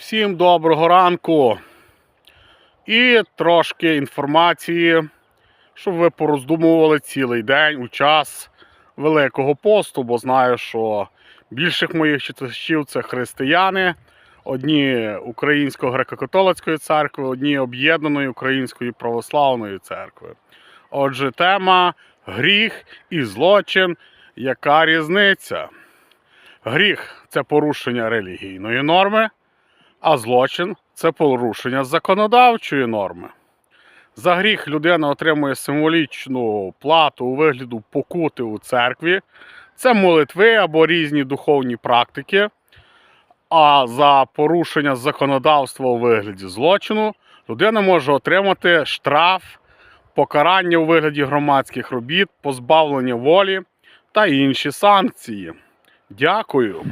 Всім доброго ранку. І трошки інформації, щоб ви пороздумували цілий день у час Великого посту, бо знаю, що більших моїх читачів це християни, одні Української греко-католицької церкви, одні Об'єднаної Української православної церкви. Отже, тема гріх і злочин. Яка різниця? Гріх це порушення релігійної норми, а злочин це порушення законодавчої норми. За гріх людина отримує символічну плату у вигляду покути у церкві, це молитви або різні духовні практики. А за порушення законодавства у вигляді злочину людина може отримати штраф, покарання у вигляді громадських робіт, позбавлення волі та інші санкції. Дякую.